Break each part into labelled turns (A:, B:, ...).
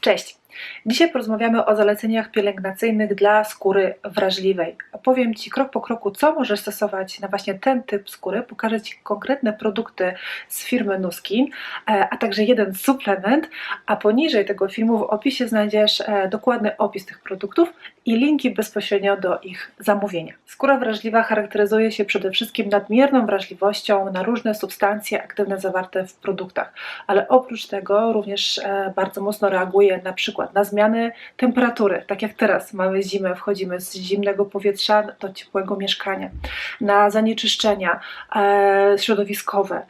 A: Cześć! Dzisiaj porozmawiamy o zaleceniach pielęgnacyjnych dla skóry wrażliwej. Powiem Ci krok po kroku, co możesz stosować na właśnie ten typ skóry. Pokażę Ci konkretne produkty z firmy Nuskin, e, a także jeden suplement, a poniżej tego filmu w opisie znajdziesz e, dokładny opis tych produktów i linki bezpośrednio do ich zamówienia. Skóra wrażliwa charakteryzuje się przede wszystkim nadmierną wrażliwością na różne substancje aktywne zawarte w produktach, ale oprócz tego również e, bardzo mocno reaguje na przykład na zmiany temperatury, tak jak teraz mamy zimę, wchodzimy z zimnego powietrza do ciepłego mieszkania, na zanieczyszczenia e, środowiskowe,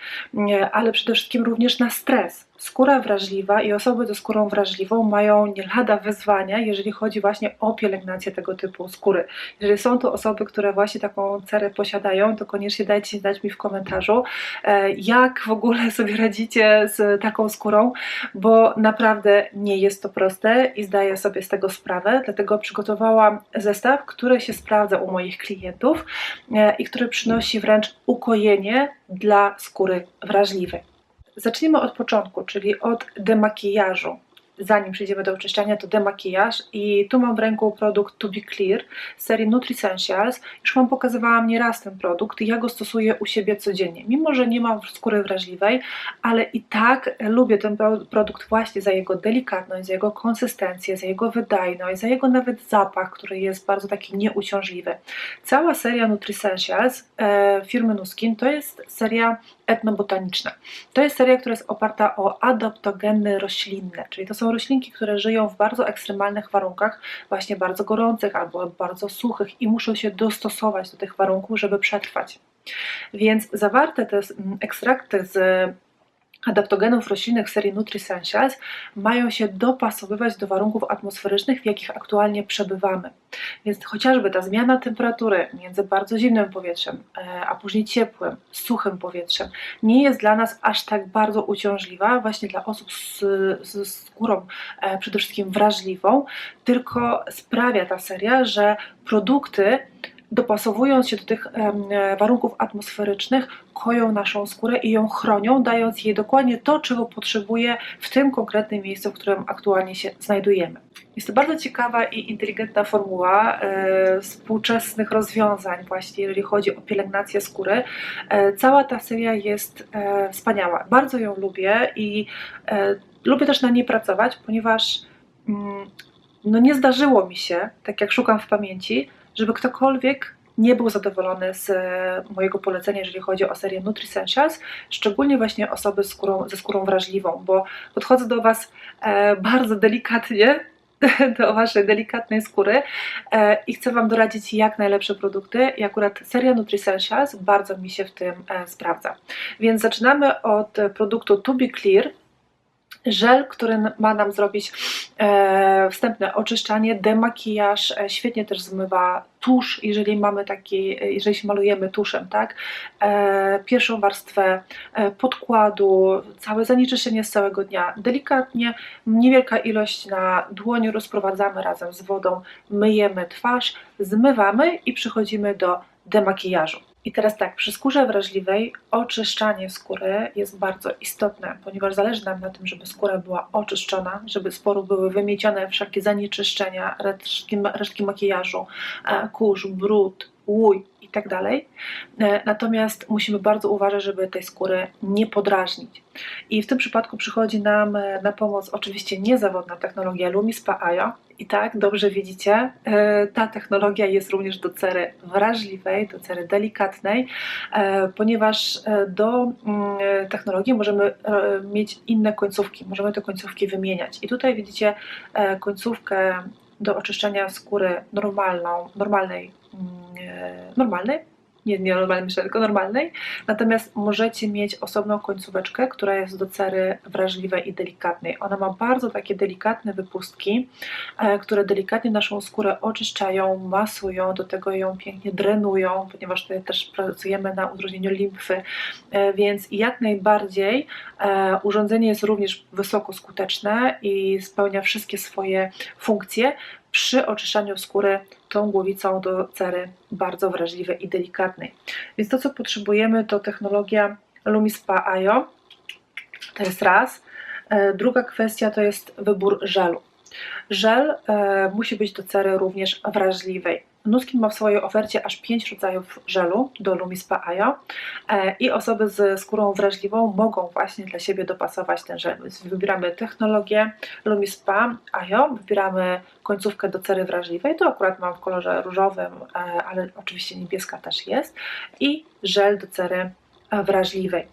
A: ale przede wszystkim również na stres. Skóra wrażliwa i osoby ze skórą wrażliwą mają nie lada wyzwania, jeżeli chodzi właśnie o pielęgnację tego typu skóry. Jeżeli są to osoby, które właśnie taką cerę posiadają, to koniecznie dajcie znać mi w komentarzu, e, jak w ogóle sobie radzicie z taką skórą, bo naprawdę nie jest to proste i zdaję sobie z tego sprawę, dlatego przygotowałam zestaw, który się sprawdza u moich klientów e, i który przynosi wręcz ukojenie dla skóry wrażliwej. Zacznijmy od początku, czyli od demakijażu. Zanim przejdziemy do oczyszczania, to demakijaż i tu mam w ręku produkt To Be Clear z serii Nutricentials. Już Wam pokazywałam nieraz ten produkt ja go stosuję u siebie codziennie. Mimo, że nie mam skóry wrażliwej, ale i tak lubię ten pro- produkt właśnie za jego delikatność, za jego konsystencję, za jego wydajność, za jego nawet zapach, który jest bardzo taki nieuciążliwy. Cała seria Nutricentials e, firmy Nuskin to jest seria etnobotaniczna. To jest seria, która jest oparta o adaptogeny roślinne, czyli to są roślinki, które żyją w bardzo ekstremalnych warunkach, właśnie bardzo gorących albo bardzo suchych i muszą się dostosować do tych warunków, żeby przetrwać. Więc zawarte te ekstrakty z adaptogenów roślinnych serii Nutricentials mają się dopasowywać do warunków atmosferycznych, w jakich aktualnie przebywamy. Więc chociażby ta zmiana temperatury między bardzo zimnym powietrzem, e, a później ciepłym, suchym powietrzem nie jest dla nas aż tak bardzo uciążliwa, właśnie dla osób z, z skórą e, przede wszystkim wrażliwą, tylko sprawia ta seria, że produkty dopasowując się do tych e, warunków atmosferycznych, koją naszą skórę i ją chronią, dając jej dokładnie to, czego potrzebuje w tym konkretnym miejscu, w którym aktualnie się znajdujemy. Jest to bardzo ciekawa i inteligentna formuła e, współczesnych rozwiązań, właśnie jeżeli chodzi o pielęgnację skóry. E, cała ta seria jest wspaniała. Bardzo ją lubię i lubię też na niej pracować, ponieważ mm, no nie zdarzyło mi się, tak jak szukam w pamięci, żeby ktokolwiek nie był zadowolony z e, mojego polecenia, jeżeli chodzi o serię Nutricentials, szczególnie właśnie osoby skórą, ze skórą wrażliwą, bo podchodzę do Was e, bardzo delikatnie, do Waszej delikatnej skóry e, i chcę Wam doradzić jak najlepsze produkty i akurat seria Nutricentials bardzo mi się w tym sprawdza. Więc zaczynamy od produktu To Be Clear, żel, który ma nam zrobić e, wstępne oczyszczanie, demakijaż, e, świetnie też zmywa tusz, jeżeli mamy taki, e, jeżeli się malujemy tuszem, tak? E, pierwszą warstwę e, podkładu, całe zanieczyszczenie z całego dnia, delikatnie, niewielka ilość na dłoni rozprowadzamy razem z wodą, myjemy twarz, zmywamy i przechodzimy do demakijażu. I teraz tak, przy skórze wrażliwej oczyszczanie skóry jest bardzo istotne, ponieważ zależy nam na tym, żeby skóra była oczyszczona, żeby z porów były wymiecione wszelkie zanieczyszczenia, resztki, resztki makijażu, e, kurz, brud, łój i tak. E, Natomiast musimy bardzo uważać, żeby tej skóry nie podrażnić. I w tym przypadku przychodzi nam e, na pomoc oczywiście niezawodna technologia Lumispa Ajo. I tak, dobrze widzicie, e, ta technologia jest również do cery wrażliwej, do cery delikatnej, e, ponieważ e, do mm, technologii możemy mieć inne końcówki, możemy te końcówki wymieniać. I tutaj widzicie końcówkę do oczyszczenia skóry normalną, normalnej, mm, normalnej, nie, nie normalnej, myślę, tylko normalnej. Natomiast możecie mieć osobną końcóweczkę, która jest do cery wrażliwej i delikatnej. Ona ma bardzo takie delikatne wypustki, e, które delikatnie naszą skórę oczyszczają, masują, do tego ją pięknie drenują, ponieważ tutaj też pracujemy na udrożnieniu limfy, e, więc jak najbardziej e, urządzenie jest również wysoko skuteczne i spełnia wszystkie swoje funkcje przy oczyszczaniu skóry tą głowicą do cery bardzo wrażliwej i delikatnej. Więc to, co potrzebujemy, to technologia Lumispa Ajo. To jest raz. E, Druga kwestia to jest wybór żelu. Żel e, musi być do cery również wrażliwej. Nuskin ma w swojej ofercie aż 5 rodzajów żelu do Lumispa Ajo e, i osoby z skórą wrażliwą mogą właśnie dla siebie dopasować ten żel. Więc wybieramy technologię Lumispa Ajo, wybieramy końcówkę do cery wrażliwej, to akurat mam w kolorze różowym, e, ale oczywiście niebieska też jest i żel do cery e, wrażliwej.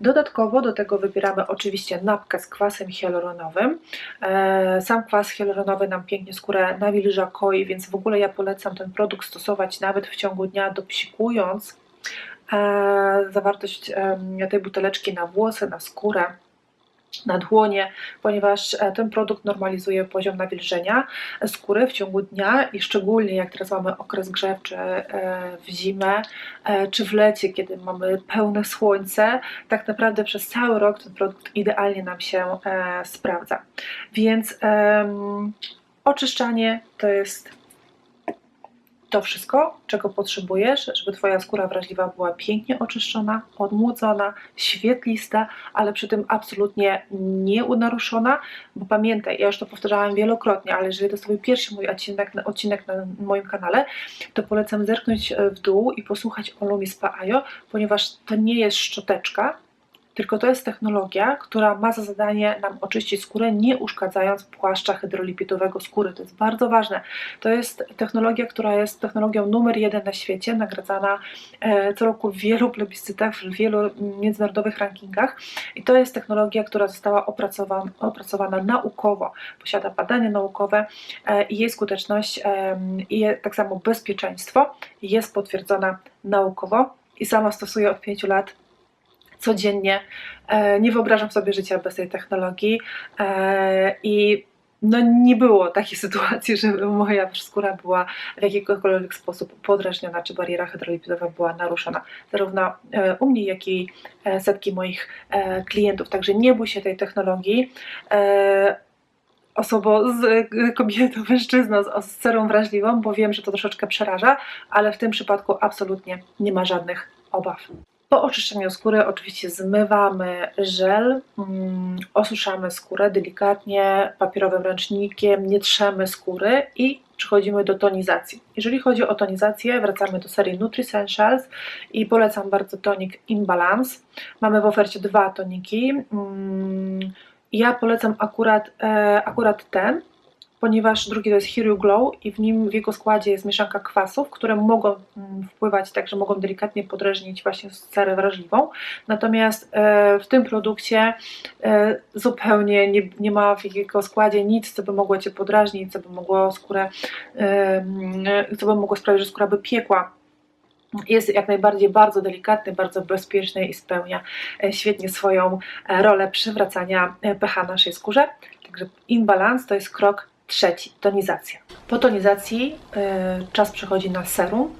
A: Dodatkowo do tego wybieramy oczywiście napkę z kwasem hialuronowym. E, Sam kwas hialuronowy nam pięknie skórę nawilża, koi, więc w ogóle ja polecam ten produkt stosować nawet w ciągu dnia, dopsikując e, zawartość tej buteleczki na włosy, na skórę na dłonie, ponieważ e, ten produkt normalizuje poziom nawilżenia skóry w ciągu dnia i szczególnie jak teraz mamy okres grzewczy e, w zimę e, czy w lecie, kiedy mamy pełne słońce, tak naprawdę przez cały rok ten produkt idealnie nam się sprawdza. Więc em, oczyszczanie to jest to wszystko, czego potrzebujesz, żeby Twoja skóra wrażliwa była pięknie oczyszczona, odmłodzona, świetlista, ale przy tym absolutnie nieunaruszona, bo pamiętaj, ja już to powtarzałam wielokrotnie, ale jeżeli to jest Twój pierwszy mój odcinek, odcinek na moim kanale, to polecam zerknąć e, w dół i posłuchać o Lumi Spa Ajo, ponieważ to nie jest szczoteczka, tylko to jest technologia, która ma za zadanie nam oczyścić skórę, nie uszkadzając płaszcza hydrolipidowego skóry. To jest bardzo ważne. To jest technologia, która jest technologią numer jeden na świecie, nagradzana e, co roku w wielu plebiscytach, w wielu międzynarodowych rankingach. I to jest technologia, która została opracowana, opracowana naukowo, posiada badania naukowe e, i jej skuteczność e, i tak samo bezpieczeństwo jest potwierdzona naukowo. I sama stosuję od 5 lat codziennie. E, Nie wyobrażam sobie życia bez tej technologii E, i no nie było takiej sytuacji, żeby moja skóra była w jakikolwiek sposób podrażniona, czy bariera hydrolipidowa była naruszona. Zarówno e, u mnie, jak i setki moich klientów. Także nie bój się tej technologii. Osobą, z, kobietą, mężczyzną z, z cerą wrażliwą, bo wiem, że to troszeczkę przeraża, ale w tym przypadku absolutnie nie ma żadnych obaw. Po oczyszczeniu skóry oczywiście zmywamy żel, mm, osuszamy skórę delikatnie papierowym ręcznikiem, nie trzemy skóry i przechodzimy do tonizacji. Jeżeli chodzi o tonizację, wracamy do serii Nutricentials i polecam bardzo tonik Imbalance. Mamy w ofercie dwa toniki. Mm, Ja polecam akurat, e, akurat ten, ponieważ drugi to jest Hero Glow i w nim w jego składzie jest mieszanka kwasów, które mogą mm, wpływać tak, że mogą delikatnie podrażnić właśnie cerę wrażliwą. Natomiast e, w tym produkcie e, zupełnie nie, nie ma w jego składzie nic, co by mogło Cię podrażnić, co by mogło skórę, e, mm, co by mogło sprawić, że skóra by piekła. Jest jak najbardziej bardzo delikatny, bardzo bezpieczny i spełnia świetnie swoją rolę przywracania pH naszej skórze. Także imbalans to jest krok trzeci, tonizacja. Po tonizacji e, czas przechodzi na serum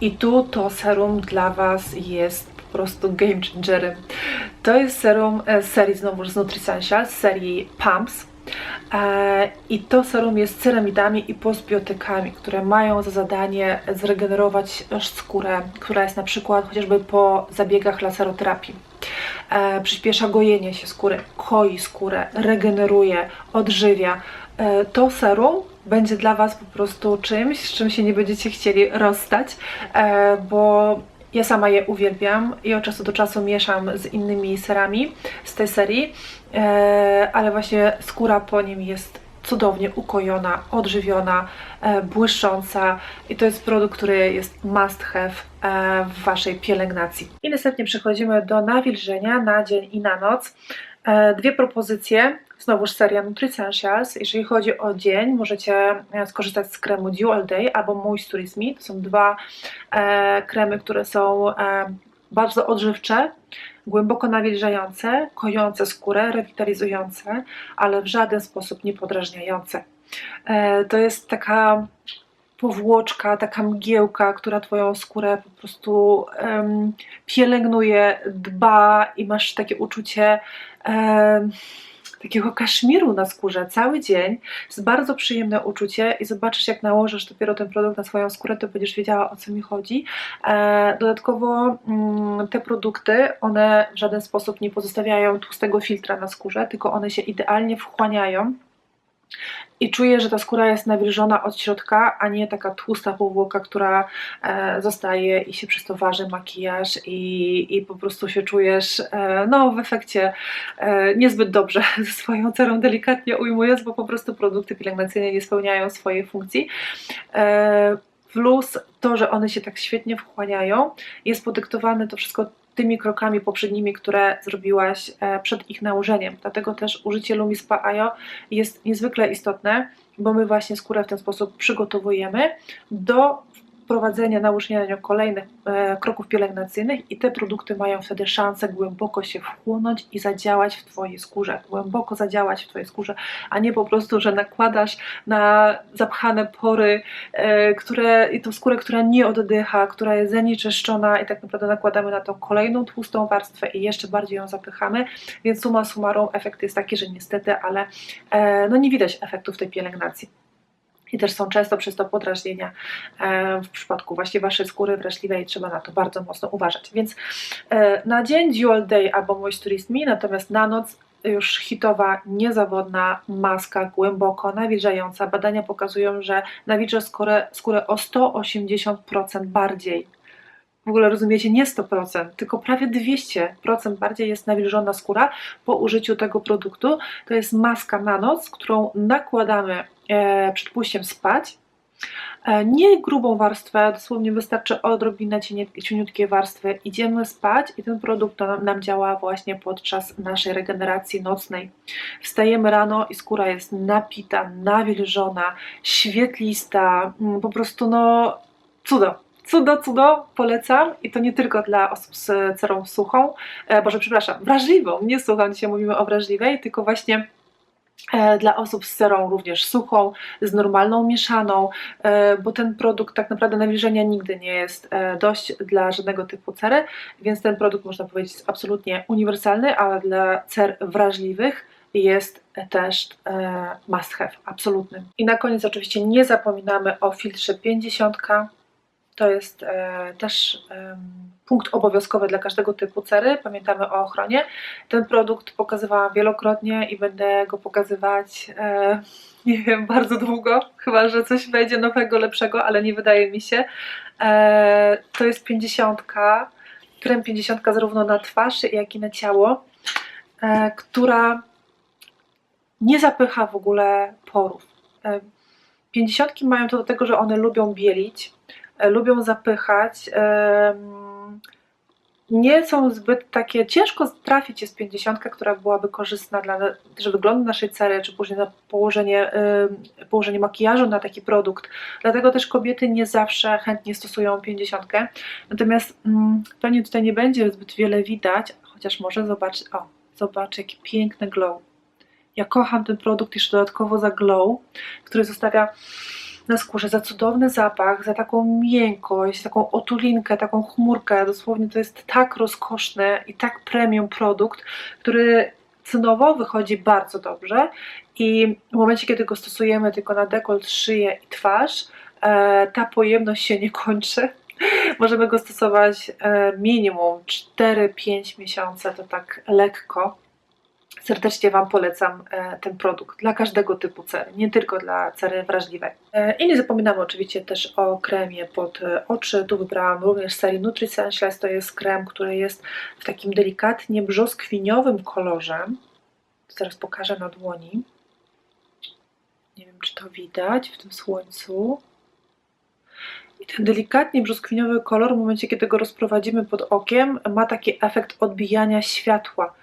A: i tu to serum dla Was jest po prostu game changerem. To jest serum e, z serii znowu z Nutricential, z serii PAMS. E, I to serum jest ceramidami i postbiotykami, które mają za zadanie zregenerować skórę, która jest na przykład chociażby po zabiegach laseroterapii. E, przyspiesza gojenie się skóry, koi skórę, regeneruje, odżywia. E, to serum będzie dla Was po prostu czymś, z czym się nie będziecie chcieli rozstać, e, bo ja sama je uwielbiam i od czasu do czasu mieszam z innymi serami z tej serii, e, ale właśnie skóra po nim jest cudownie ukojona, odżywiona, błyszcząca i to jest produkt, który jest must have w Waszej pielęgnacji. I następnie przechodzimy do nawilżenia na dzień i na noc. E, Dwie propozycje, znowuż seria Nutricentials. Jeżeli chodzi o dzień, możecie e, skorzystać z kremu Dual Day albo Moisturize Me. To są dwa e, kremy, które są bardzo odżywcze, głęboko nawilżające, kojące skórę, rewitalizujące, ale w żaden sposób nie podrażniające. To jest taka powłoczka, taka mgiełka, która Twoją skórę po prostu em, pielęgnuje, dba i masz takie uczucie em, takiego kaszmiru na skórze cały dzień. Jest bardzo przyjemne uczucie i zobaczysz, jak nałożysz dopiero ten produkt na swoją skórę, to będziesz wiedziała, o co mi chodzi. E, dodatkowo mm, te produkty, one w żaden sposób nie pozostawiają tłustego filtra na skórze, tylko one się idealnie wchłaniają. I czuję, że ta skóra jest nawilżona od środka, a nie taka tłusta powłoka, która e, zostaje i się przez to waży makijaż i, i po prostu się czujesz e, no, w efekcie e, niezbyt dobrze ze swoją cerą, delikatnie ujmując, bo po prostu produkty pielęgnacyjne nie spełniają swojej funkcji. E, Plus to, że one się tak świetnie wchłaniają, jest podyktowane to wszystko tymi krokami poprzednimi, które zrobiłaś e, przed ich nałożeniem. Dlatego też użycie Lumispa Ajo jest niezwykle istotne, bo my właśnie skórę w ten sposób przygotowujemy do wprowadzenia, nałożenia na nią kolejnych e, kroków pielęgnacyjnych i te produkty mają wtedy szansę głęboko się wchłonąć i zadziałać w Twojej skórze, głęboko zadziałać w Twojej skórze, a nie po prostu, że nakładasz na zapchane pory, e, które, i tą skórę, która nie oddycha, która jest zanieczyszczona i tak naprawdę nakładamy na to kolejną tłustą warstwę i jeszcze bardziej ją zapychamy, więc suma summarum efekt jest taki, że niestety, ale e, no nie widać efektów tej pielęgnacji. I też są często przez to podrażnienia e, w przypadku właśnie Waszej skóry wrażliwej trzeba na to bardzo mocno uważać. Więc e, na dzień Dual Day albo Moisturist Me, natomiast na noc już hitowa, niezawodna maska, głęboko nawilżająca. Badania pokazują, że nawilża skórę, skórę o 180% bardziej. W ogóle rozumiecie, nie 100%, tylko prawie 200% bardziej jest nawilżona skóra po użyciu tego produktu. To jest maska na noc, którą nakładamy przed pójściem spać. E, nie grubą warstwę, dosłownie wystarczy odrobinę cieniutkiej warstwy. Idziemy spać i ten produkt nam, nam działa właśnie podczas naszej regeneracji nocnej. Wstajemy rano i skóra jest napita, nawilżona, świetlista, mm, po prostu no cudo. Cudo, cudo, polecam i to nie tylko dla osób z cerą suchą, e, boże przepraszam, wrażliwą, nie suchą, dzisiaj mówimy o wrażliwej, tylko właśnie e, dla osób z cerą również suchą, z normalną mieszaną, e, bo ten produkt tak naprawdę nawilżenia nigdy nie jest e, dość dla żadnego typu cery, więc ten produkt można powiedzieć jest absolutnie uniwersalny, ale dla cer wrażliwych jest też e, must have, absolutny. I na koniec oczywiście nie zapominamy o filtrze 50. To jest e, też em, punkt obowiązkowy dla każdego typu cery. Pamiętamy o ochronie. Ten produkt pokazywałam wielokrotnie i będę go pokazywać, e, nie wiem, bardzo długo. Chyba, że coś będzie nowego, lepszego, ale nie wydaje mi się. E, to jest 50, krem 50 zarówno na twarz, jak i na ciało, e, która nie zapycha w ogóle porów. E, 50 mają to do tego, że one lubią bielić, e, lubią zapychać. Nie są zbyt takie, ciężko trafić jest 50, która byłaby korzystna dla też wyglądu naszej cery, czy później na położenie, położenie makijażu na taki produkt. Dlatego też kobiety nie zawsze chętnie stosują 50. Natomiast mm, pewnie tutaj nie będzie zbyt wiele widać, chociaż może zobacz, o, zobacz jaki piękny glow. Ja kocham ten produkt jeszcze dodatkowo za glow, który zostawia na skórze za cudowny zapach, za taką miękkość, taką otulinkę, taką chmurkę. Dosłownie to jest tak rozkoszny i tak premium produkt, który cenowo wychodzi bardzo dobrze i w momencie, kiedy go stosujemy tylko na dekolt, szyję i twarz, e, ta pojemność się nie kończy. Możemy go stosować e, minimum 4-5 miesiące, to tak lekko. Serdecznie Wam polecam e, ten produkt dla każdego typu cery, nie tylko dla cery wrażliwej. E, I nie zapominamy oczywiście też o kremie pod e, oczy. Tu wybrałam również z serii Nutricentials. To jest krem, który jest w takim delikatnie brzoskwiniowym kolorze. Zaraz pokażę na dłoni. Nie wiem, czy to widać w tym słońcu. I ten delikatnie brzoskwiniowy kolor, w momencie kiedy go rozprowadzimy pod okiem, ma taki efekt odbijania światła.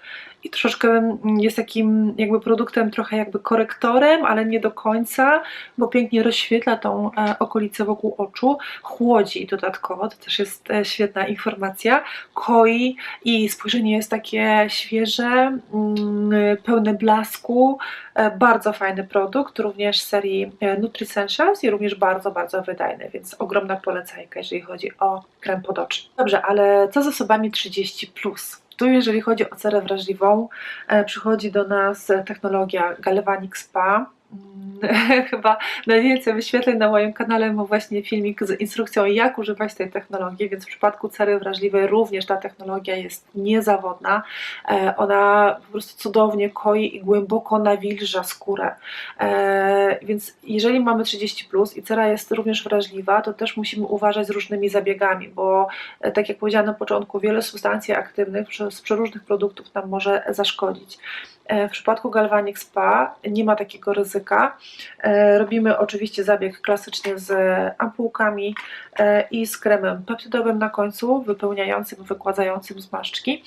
A: I troszeczkę jest takim jakby produktem, trochę jakby korektorem, ale nie do końca, bo pięknie rozświetla tą e, okolicę wokół oczu, chłodzi dodatkowo, to też jest e, świetna informacja, koi i spojrzenie jest takie świeże, mm, pełne blasku, e, bardzo fajny produkt, również z serii Nutricentials i również bardzo, bardzo wydajny, więc ogromna polecajka, jeżeli chodzi o krem pod oczy. Dobrze, ale co z osobami 30+. Plus? Tu jeżeli chodzi o cerę wrażliwą, e, przychodzi do nas technologia Galvanic Spa. Chyba najwięcej wyświetleń na moim kanale ma właśnie filmik z instrukcją, jak używać tej technologii, więc w przypadku cery wrażliwej również ta technologia jest niezawodna. E, Ona po prostu cudownie koi i głęboko nawilża skórę. E, Więc jeżeli mamy 30 plus i cera jest również wrażliwa, to też musimy uważać z różnymi zabiegami, bo e, tak jak powiedziałam na początku, wiele substancji aktywnych z przeróżnych produktów nam może zaszkodzić. E, W przypadku Galvanic Spa nie ma takiego ryzyka. E, Robimy oczywiście zabieg klasycznie z ampułkami e, i z kremem peptydowym na końcu, wypełniającym, wykładającym zmarszczki.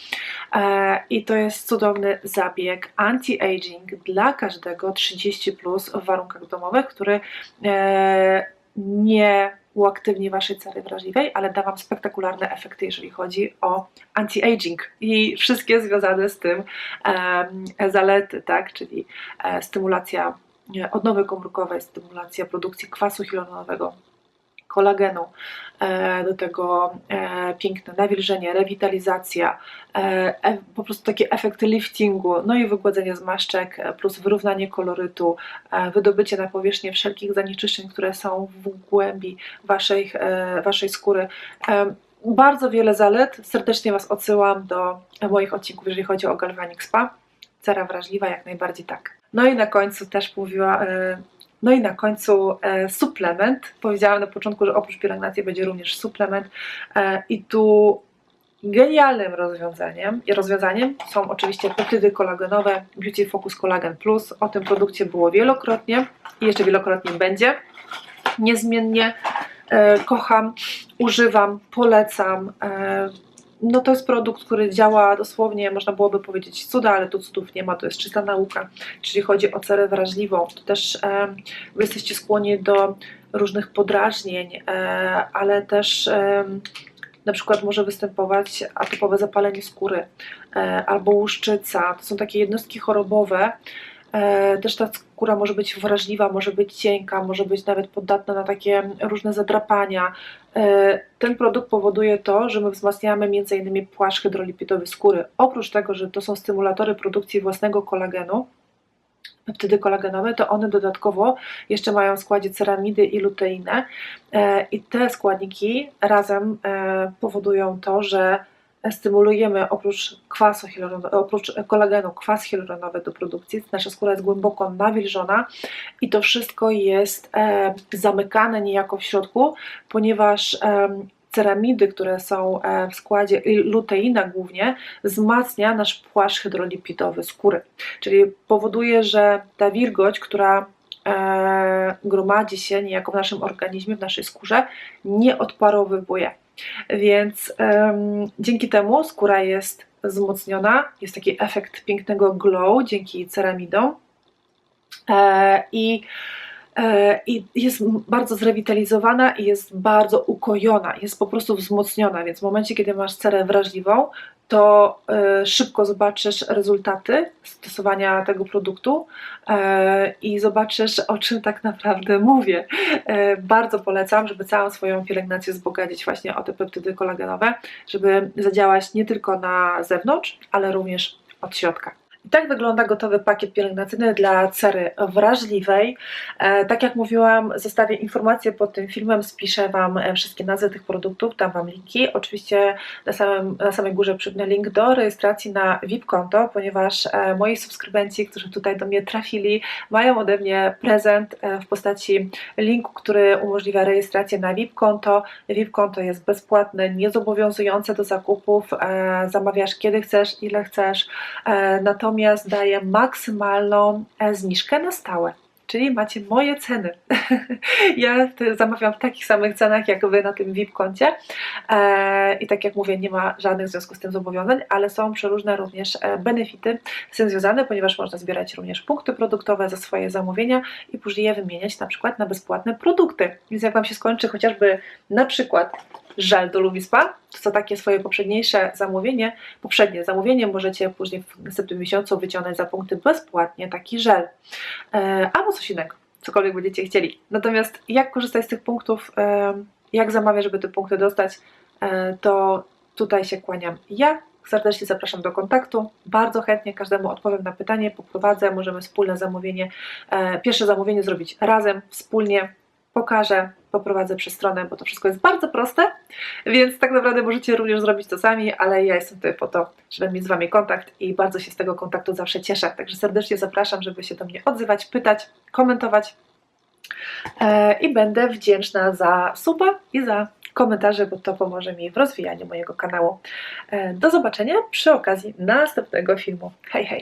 A: I to jest cudowny zabieg anti-aging dla każdego 30 plus w warunkach domowych, który nie uaktywni waszej cery wrażliwej, ale da wam spektakularne efekty, jeżeli chodzi o anti-aging i wszystkie związane z tym zalety, tak? czyli e, stymulacja odnowy komórkowej, stymulacja produkcji kwasu hialuronowego, kolagenu, e, do tego e, piękne nawilżenie, rewitalizacja, e, po prostu takie efekty liftingu, no i wygładzenie zmarszczek, plus wyrównanie kolorytu, wydobycie na powierzchnię wszelkich zanieczyszczeń, które są w głębi waszej, waszej skóry. Bardzo wiele zalet. Serdecznie Was odsyłam do moich odcinków, jeżeli chodzi o Galvanic Spa. Cera wrażliwa, jak najbardziej tak. No i na końcu też mówiła, no i na końcu e, suplement. Powiedziałam na początku, że oprócz pielęgnacji będzie również suplement e, i tu genialnym rozwiązaniem i rozwiązaniem są oczywiście peptydy kolagenowe Beauty Focus Collagen Plus. O tym produkcie było wielokrotnie i jeszcze wielokrotnie będzie. Niezmiennie e, kocham, używam, polecam. E, no to jest produkt, który działa dosłownie, można byłoby powiedzieć cuda, ale tu cudów nie ma, to jest czysta nauka. Jeżeli chodzi o cerę wrażliwą, to też e, wy jesteście skłonni do różnych podrażnień, e, ale też e, na przykład może występować atopowe zapalenie skóry e, albo łuszczyca. To są takie jednostki chorobowe. E, Też ta skóra może być wrażliwa, może być cienka, może być nawet podatna na takie różne zadrapania. E, Ten produkt powoduje to, że my wzmacniamy m.in. płaszcz hydrolipidowy skóry. Oprócz tego, że to są stymulatory produkcji własnego kolagenu, peptydy kolagenowe, to one dodatkowo jeszcze mają w składzie ceramidy i luteinę E, i te składniki razem powodują to, że stymulujemy oprócz kwasu oprócz kolagenu kwas hialuronowy do produkcji. Nasza skóra jest głęboko nawilżona i to wszystko jest e, zamykane niejako w środku, ponieważ em, ceramidy, które są e, w składzie luteina głównie, wzmacnia nasz płaszcz hydrolipidowy skóry. Czyli powoduje, że ta wilgoć, która e, gromadzi się niejako w naszym organizmie, w naszej skórze, nie odparowywuje. Więc em, dzięki temu skóra jest wzmocniona, jest taki efekt pięknego glow dzięki ceramidom e, i, i jest bardzo zrewitalizowana i jest bardzo ukojona, jest po prostu wzmocniona, więc w momencie, kiedy masz cerę wrażliwą, to e, szybko zobaczysz rezultaty stosowania tego produktu e, i zobaczysz, o czym tak naprawdę mówię. E, bardzo polecam, żeby całą swoją pielęgnację wzbogacić właśnie o te peptydy kolagenowe, żeby zadziałać nie tylko na zewnątrz, ale również od środka. I tak wygląda gotowy pakiet pielęgnacyjny dla cery wrażliwej. E, tak jak mówiłam, zostawię informacje pod tym filmem, spiszę Wam e, wszystkie nazwy tych produktów, dam Wam linki. Oczywiście na, samym, na samej górze przypnę link do rejestracji na VIP konto, ponieważ e, moi subskrybenci, którzy tutaj do mnie trafili, mają ode mnie prezent w postaci linku, który umożliwia rejestrację na VIP konto. VIP konto jest bezpłatne, niezobowiązujące do zakupów, zamawiasz kiedy chcesz, ile chcesz, e, natomiast daje maksymalną e, zniżkę na stałe. Czyli macie moje ceny. ja zamawiam w takich samych cenach jak Wy na tym VIP koncie. E, I tak jak mówię, nie ma żadnych w związku z tym zobowiązań, ale są przeróżne również e, benefity z tym związane, ponieważ można zbierać również punkty produktowe za swoje zamówienia i później je wymieniać na przykład na bezpłatne produkty. Więc jak Wam się skończy chociażby na przykład żel do Lumispa, to co takie swoje poprzedniejsze zamówienie, poprzednie zamówienie możecie później w następnym miesiącu wyciągnąć za punkty bezpłatnie taki żel. E, albo coś innego, cokolwiek będziecie chcieli. Natomiast jak korzystać z tych punktów, e, jak zamawiać, żeby te punkty dostać, e, to tutaj się kłaniam ja serdecznie zapraszam do kontaktu. Bardzo chętnie każdemu odpowiem na pytanie, poprowadzę, możemy wspólne zamówienie, e, pierwsze zamówienie zrobić razem, wspólnie. Pokażę, poprowadzę przez stronę, bo to wszystko jest bardzo proste, więc tak naprawdę możecie również zrobić to sami, ale ja jestem tutaj po to, żeby mieć z Wami kontakt i bardzo się z tego kontaktu zawsze cieszę. Także serdecznie zapraszam, żeby się do mnie odzywać, pytać, komentować e, i będę wdzięczna za suba i za komentarze, bo to pomoże mi w rozwijaniu mojego kanału. E, Do zobaczenia przy okazji następnego filmu. Hej, hej!